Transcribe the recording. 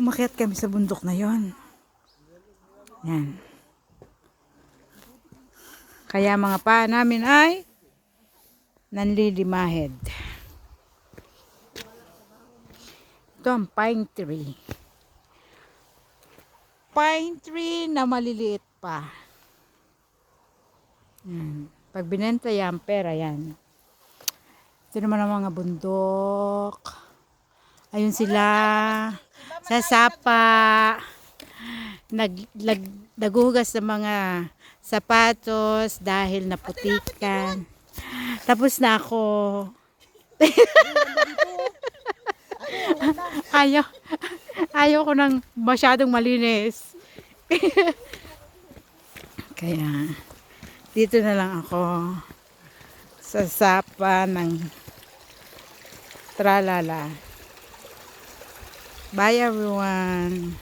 Umakyat kami sa bundok na yon. Yan. Kaya mga pa namin ay nanlilimahid. Ito ang pine tree. Pine tree na maliliit pa. Yan. Pag binenta yan, pera yan. Ito naman ang mga bundok. Ayun sila. Sa sapa. Nag, lag, naguhugas ng mga sapatos dahil naputikan. Tapos na ako. ayaw, ayaw ko nang masyadong malinis. Kaya, dito na lang ako sa sapa ng tralala. Bye everyone.